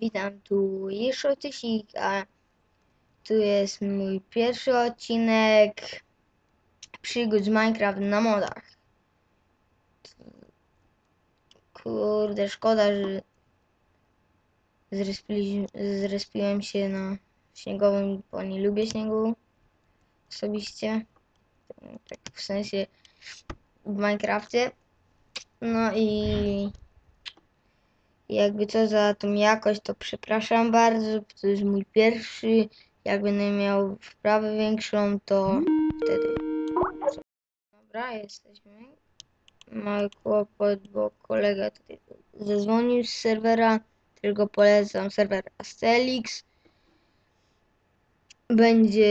Witam tu Jeszo Tysik, a tu jest mój pierwszy odcinek przygód z Minecraft na modach. Kurde, szkoda, że zrespili- zrespiłem się na śniegowym, bo nie lubię śniegu osobiście. Tak w sensie w Minecrafcie. No i jakby co za tą jakość, to przepraszam bardzo. To jest mój pierwszy. Jak będę miał wprawę większą, to wtedy. Dobra, jesteśmy. Mały kłopot, bo kolega tutaj zadzwonił z serwera. Tylko polecam serwer Astelix. Będzie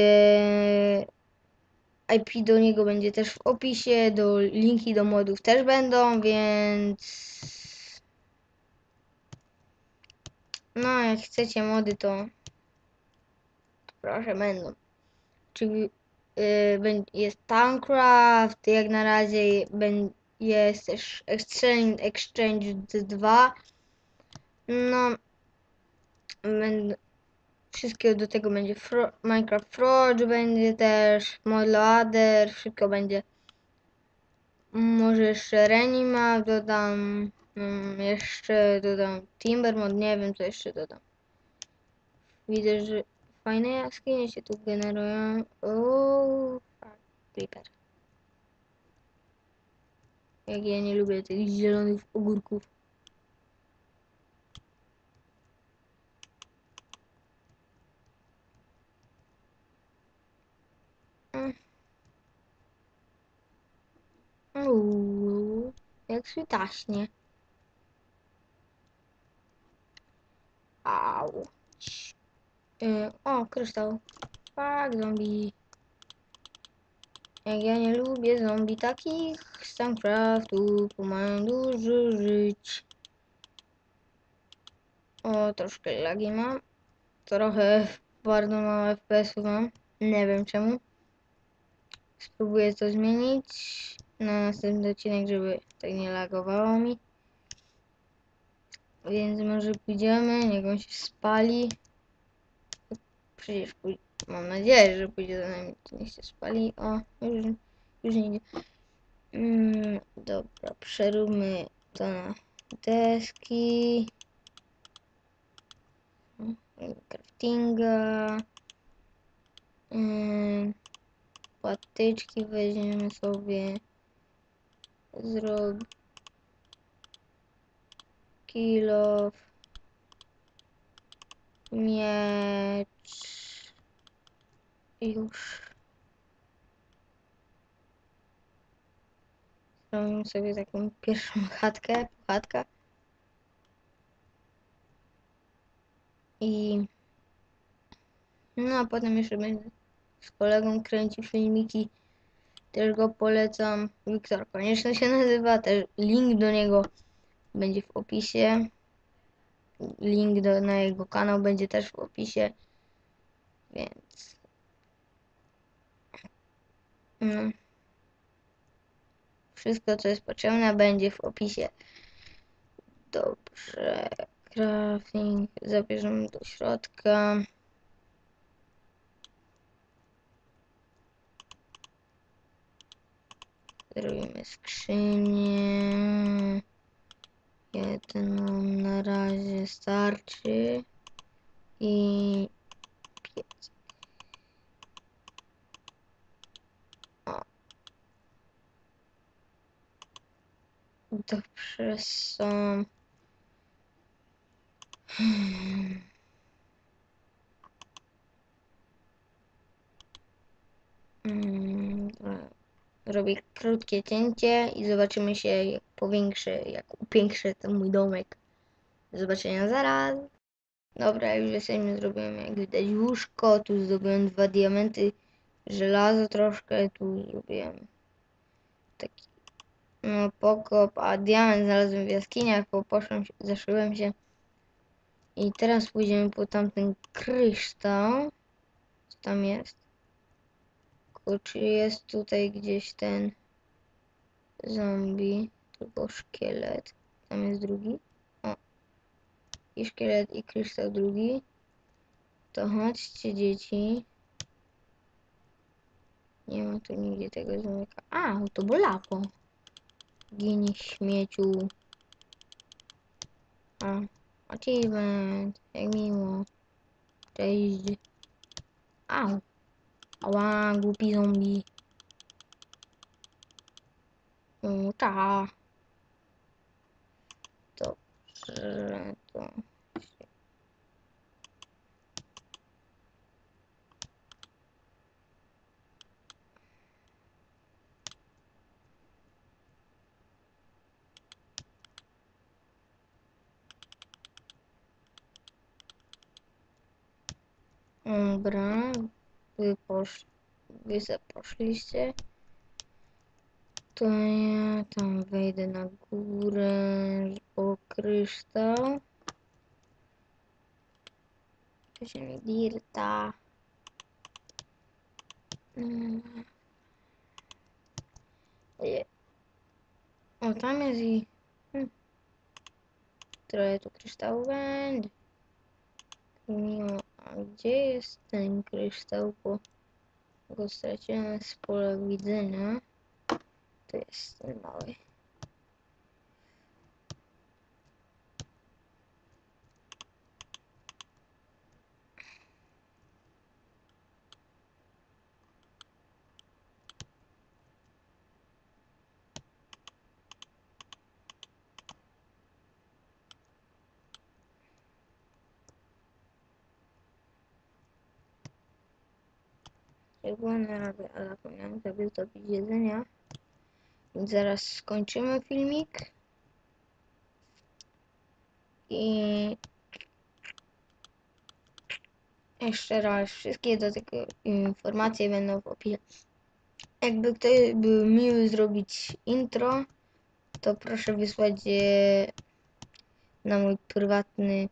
IP do niego będzie też w opisie, do linki do modów też będą, więc no jak chcecie mody to, proszę będą. Czyli y, bę- jest Towncraft, jak na razie jest też Exchange, Exchange 2. No będą wszystkiego do tego będzie Fro Minecraft Forge będzie też, Modlader, wszystko będzie. Może jeszcze Renima dodam, mm, jeszcze dodam Timbermod, nie wiem co jeszcze dodam. Widzę, że fajne jaskinie się tu generują. Fuck, Creeper. Jak ja nie lubię tych zielonych ogórków. Uuu, jak switaśnie. Au. Y, o, kryształ. Fuck, zombie. Jak ja nie lubię zombie takich z Minecraftu, bo mają dużo żyć. O, troszkę lagi mam. Trochę bardzo mało FPS-ów mam. Nie wiem czemu. Spróbuję to zmienić na następny odcinek, żeby tak nie lagowało mi. Więc może pójdziemy, niech on się spali. Przecież pój- mam nadzieję, że pójdzie za nami, niech się spali. O, już, już nie idzie. Mm, dobra, przeróbmy to na deski. Craftinga. Mm, patyczki weźmiemy sobie. Zrob kilof. Miecz. Już. Zrobimy sobie taką pierwszą chatkę, chatka. I no a potem jeszcze będę z kolegą kręcił filmiki. Też go polecam. Wiktor koniecznie się nazywa. Też link do niego będzie w opisie. Link do, na jego kanał będzie też w opisie. Więc. No. Wszystko, co jest potrzebne, będzie w opisie. Dobrze. Crafting. Zabierzemy do środka. Zrobimy skrzynię. Jedną na razie starczy. I piec. O. Dobrze są. Hmm. Mm, dobra. Robię krótkie cięcie i zobaczymy się jak powiększę, jak upiększę ten mój domek. Do zobaczenia zaraz. Dobra, już jesteśmy, zrobiłem jak widać łóżko, tu zdobyłem dwa diamenty, żelazo troszkę, tu zrobiłem taki no pokop, a diament znalazłem w jaskiniach, bo poszłem, zaszyłem się. I teraz pójdziemy po tamten kryształ. Co tam jest? Czy jest tutaj gdzieś ten zombie, tylko szkielet. Tam jest drugi. O. i szkielet i kryształ drugi. To chodźcie dzieci. Nie ma tu nigdzie tego zamyka. A, to bolapo. Ginie śmieciu. A, achievement. Jak miło. Cześć. Au. Ała, głupi zombie. O, ta. Dobrze, to... Dobra, wy, posz... wy poszliście. To ja tam wejdę na górę o kryształ. Proszę mi dirta. Mm. O, tam jest i... Hmm. Trochę tu kryształu będzie. Miło. Gdzie jest ten kryształ? Bo go straciłem z pola widzenia. To jest ten mały. Jak na razie, ale zapomniałem sobie zrobić jedzenia. Więc zaraz skończymy filmik. I jeszcze raz wszystkie do tego informacje będą w opisie. Jakby ktoś był miły zrobić intro, to proszę wysłać na mój prywatny,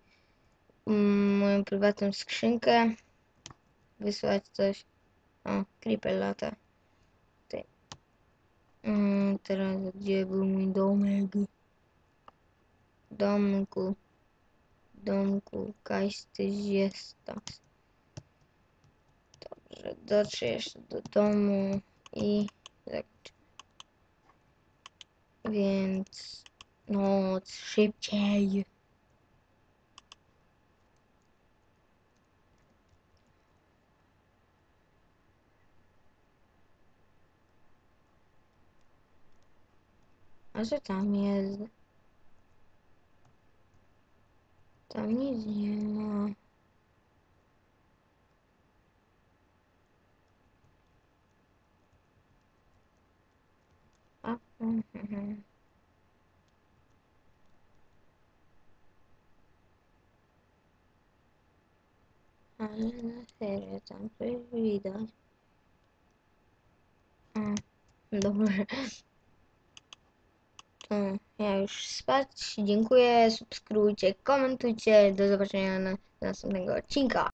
moją prywatną skrzynkę. Wysłać coś. O, creeper lata. Ty. Mm, teraz gdzie był mój domek? Domku. Domku. Kaś tyś jest tam. Dobrze, dotrze jeszcze do domu i. Więc noc szybciej. A co tam jest? Tam nic nie ma. A, mhm. Ale na serio, tam coś widać. A, dobrze. Ja już spać. Dziękuję, subskrybujcie, komentujcie. Do zobaczenia na następnego odcinka.